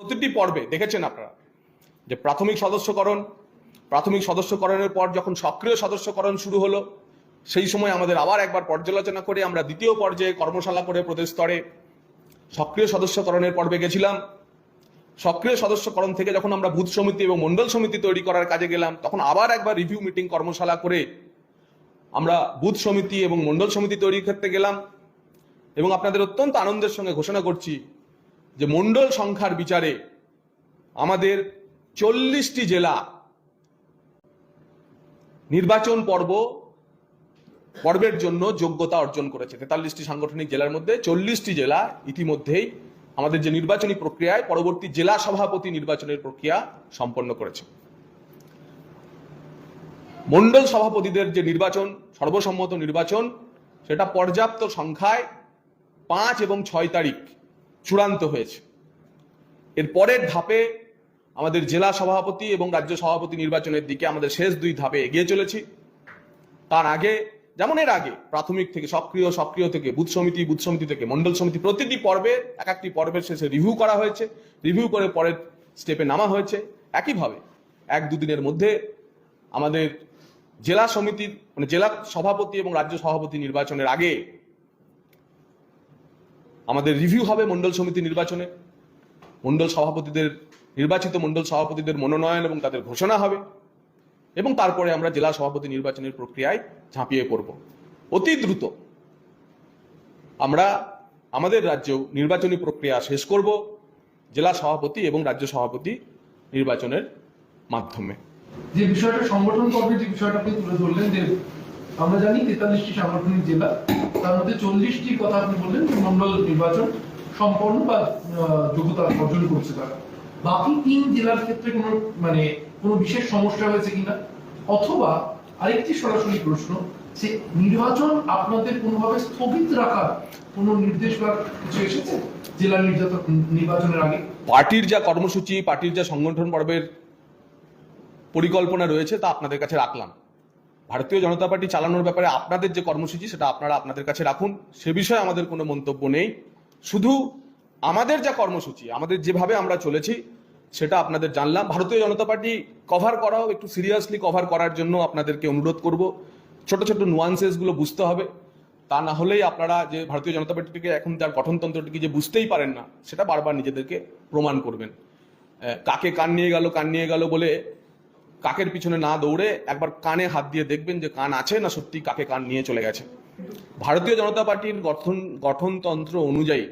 প্রতিটি পর্বে দেখেছেন আপনারা যে প্রাথমিক সদস্যকরণ, প্রাথমিক সদস্যকরণের পর যখন সক্রিয় সদস্যকরণ শুরু হলো, সেই সময় আমাদের আবার একবার পর্যালোচনা করে আমরা দ্বিতীয় পর্যায়ে কর্মশালা করে প্রদেশ স্তরে সক্রিয় সদস্যকরণের পর্বে গেছিলাম। সক্রিয় সদস্যকরণ থেকে যখন আমরা বুথ সমিতি এবং মন্ডল সমিতি তৈরি করার কাজে গেলাম, তখন আবার একবার রিভিউ মিটিং কর্মশালা করে আমরা বুথ সমিতি এবং মন্ডল সমিতি তৈরির ক্ষেত্রে গেলাম। এবং আপনাদের অত্যন্ত আনন্দের সঙ্গে ঘোষণা করছি যে মণ্ডল সংখ্যার বিচারে আমাদের চল্লিশটি জেলা নির্বাচন পর্ব, পর্বের জন্য যোগ্যতা অর্জন করেছে। তেতাল্লিশটি সাংগঠনিক জেলার মধ্যে চল্লিশটি জেলা ইতিমধ্যেই আমাদের যে নির্বাচনী প্রক্রিয়ায় পরবর্তী জেলা সভাপতি নির্বাচনের প্রক্রিয়া সম্পন্ন করেছে। মণ্ডল সভাপতিদের যে নির্বাচন, সর্বসম্মত নির্বাচন, সেটা পর্যাপ্ত সংখ্যায় পাঁচ এবং ছয় তারিখ চূড়ান্ত হয়েছে। এর পরের ধাপে আমাদের জেলা সভাপতি এবং রাজ্য সভাপতি নির্বাচনের দিকে আমাদের শেষ দুই ধাপে এগিয়ে চলেছি। তার আগে, যেমন এর আগে, প্রাথমিক থেকে সক্রিয় সক্রিয় থেকে বুথ সমিতি বুথ সমিতি থেকে মণ্ডল সমিতি প্রতিটি পর্বে, এক একটি পর্বের শেষে রিভিউ করা হয়েছে। রিভিউ করে পরের স্টেপে নামা হয়েছে। একইভাবে, এক দুদিনের মধ্যে আমাদের জেলা সমিতির মানে জেলা সভাপতি এবং রাজ্য সভাপতি নির্বাচনের আগে আমাদের রিভিউ হবে মণ্ডল সমিতি নির্বাচনে। মণ্ডল সভাপতিদের, নির্বাচিত মণ্ডল সভাপতিদের মনোনয়ন এবং তাদের ঘোষণা হবে। এবং তারপরে আমরা জেলা সভাপতি নির্বাচনের প্রক্রিয়ায় ঝাঁপিয়ে পড়ব। অতি দ্রুত আমরা আমাদের রাজ্যেও নির্বাচনী প্রক্রিয়া শেষ করব জেলা সভাপতি এবং রাজ্য সভাপতি নির্বাচনের মাধ্যমে। যে বিষয়টা সংগঠন যে বিষয়টা আপনি তুলে ধরলেন যে আমরা জানি তেতাল্লিশটি সাংগঠনিক জেলা। তার মধ্যে চল্লিশটি কথা আপনি বললেন মন্ডল নির্বাচন সম্পন্ন বা যোগ্যতা অর্জন করছে তারা। বাকি তিন জেলার ক্ষেত্রে কোনো মানে কোনো বিশেষ সমস্যা হয়েছে কিনা? অথবা আরেকটি সরাসরি প্রশ্ন, যে নির্বাচন আপনাদের কোনোভাবে স্থগিত রাখার কোনো নির্দেশ বা কিছু এসেছে? জেলা নির্যাতন, নির্বাচনের আগে? পার্টির যা কর্মসূচি, পার্টির যা সংগঠন পর্বের পরিকল্পনা রয়েছে তা আপনাদের কাছে রাখলাম। ভারতীয় জনতা পার্টি চালানোর ব্যাপারে আপনাদের যে কর্মসূচি, সেটা আপনারা আপনাদের কাছে রাখুন। সে বিষয়ে আমাদের কোনো মন্তব্য নেই। শুধু আমাদের যা কর্মসূচি, আমাদের যেভাবে আমরা চলেছি, সেটা আপনাদের জানলাম। ভারতীয় জনতা পার্টি কভার করাও, একটু সিরিয়াসলি কভার করার জন্য আপনাদেরকে অনুরোধ করব। ছোট ছোট নুয়ান্সেসগুলো বুঝতে হবে। তা না হলেই আপনারা যে ভারতীয় জনতা পার্টিকে এখন তার গঠনতন্ত্রটিকে যে বুঝতেই পারেন না, সেটা বারবার নিজেদেরকে প্রমাণ করবেন। কাকে কান নিয়ে গেল, কান নিয়ে গেল বলে কাকের পিছনে না দৌড়ে একবার কানে হাত দিয়ে দেখবেন যে কান আছে না সত্যি কাকে কান নিয়ে চলে গেছে। ভারতীয় জনতা পার্টির গঠন, গঠনতন্ত্র অনুযায়ী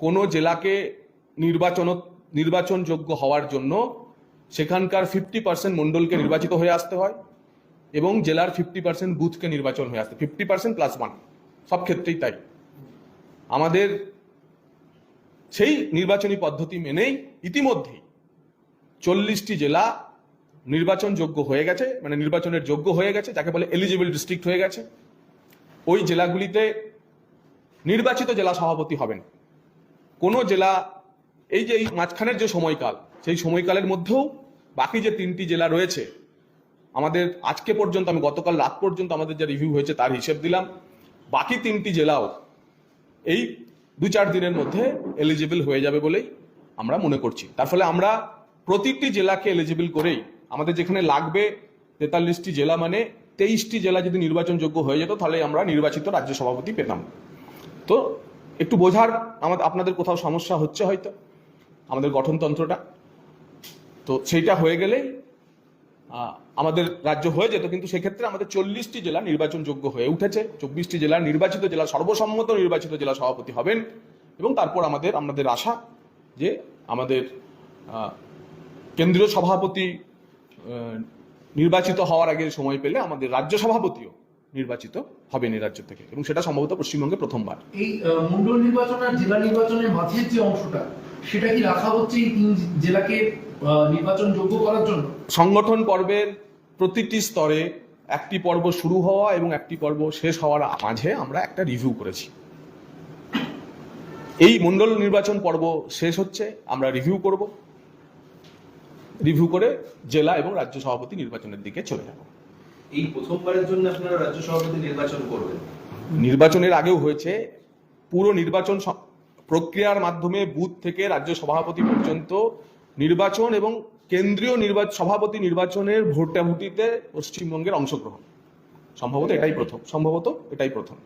কোনো জেলাকে নির্বাচন, নির্বাচনযোগ্য হওয়ার জন্য সেখানকার ফিফটি পার্সেন্ট মণ্ডলকে নির্বাচিত হয়ে আসতে হয় এবং জেলার ফিফটি পার্সেন্ট বুথকে নির্বাচন হয়ে আসতে ফিফটি পার্সেন্ট প্লাস ওয়ান সব ক্ষেত্রেই তাই। আমাদের সেই নির্বাচনী পদ্ধতি মেনেই ইতিমধ্যেই চল্লিশটি জেলা নির্বাচনযোগ্য হয়ে গেছে মানে নির্বাচনের যোগ্য হয়ে গেছে, যাকে বলে এলিজিবল ডিস্ট্রিক্ট হয়ে গেছে। ওই জেলাগুলিতে নির্বাচিত জেলা সভাপতি হবেন। কোনো জেলা, এই যে এই মাঝখানের যে সময়কাল, সেই সময়কালের মধ্যেও বাকি যে তিনটি জেলা রয়েছে, আমাদের আজকে পর্যন্ত, আমি গতকাল রাত পর্যন্ত আমাদের যে রিভিউ হয়েছে তার হিসেব দিলাম। বাকি তিনটি জেলাও এই দু চার দিনের মধ্যে এলিজিবল হয়ে যাবে বলেই আমরা মনে করছি। তার ফলে আমরা প্রতিটি জেলাকে এলিজিবল করেই আমাদের যেখানে লাগবে তেতাল্লিশটি জেলা মানে তেইশটি জেলা যদি নির্বাচনযোগ্য হয়ে যেত, তাহলে আমরা নির্বাচিত রাজ্য সভাপতি পেতাম। তো একটু বোঝার আমাদের আপনাদের কোথাও সমস্যা হচ্ছে হয়তো, আমাদের গঠনতন্ত্রটা। তো সেইটা হয়ে গেলেই আমাদের রাজ্য হয়ে যেত, কিন্তু সেক্ষেত্রে আমাদের চল্লিশটি জেলা নির্বাচনযোগ্য হয়ে উঠেছে। চব্বিশটি জেলা নির্বাচিত জেলা, সর্বসম্মত নির্বাচিত জেলা সভাপতি হবেন এবং তারপর আমাদের আমাদের আশা যে আমাদের কেন্দ্রীয় সভাপতি নির্বাচিত হওয়ার আগে সময় পেলে আমাদের রাজ্য সভাপতিও নির্বাচিত হবেন এই রাজ্য থেকে। এবং সেটা সম্ভবত পশ্চিমবঙ্গে প্রথমবার। এই মন্ডল নির্বাচন আর জেলা নির্বাচনের মাঝের যে অংশটা সেটা কি রাখা হচ্ছে এই তিন জেলাকে নির্বাচন যোগ্য করার জন্য? সংগঠন পর্বের প্রতিটি স্তরে একটি পর্ব শুরু হওয়া এবং একটি পর্ব শেষ হওয়ার মাঝে আমরা একটা রিভিউ করেছি। এই মণ্ডল নির্বাচন পর্ব শেষ হচ্ছে আমরা রিভিউ করব। রিভিউ করে জেলা এবং রাজ্য সভাপতি নির্বাচনের দিকে চলে যাব। এই প্রথমবারের জন্য আপনারা রাজ্য সভাপতি নির্বাচন করবেন? নির্বাচনের আগেও হয়েছে। পুরো নির্বাচন প্রক্রিয়ার মাধ্যমে বুথ থেকে রাজ্য সভাপতি পর্যন্ত নির্বাচন এবং কেন্দ্রীয় নির্বাচন সভাপতি নির্বাচনের ভোটাভুটিতে পশ্চিমবঙ্গের অংশগ্রহণ। সম্ভবত এটাই প্রথম। সম্ভবত এটাই প্রথম।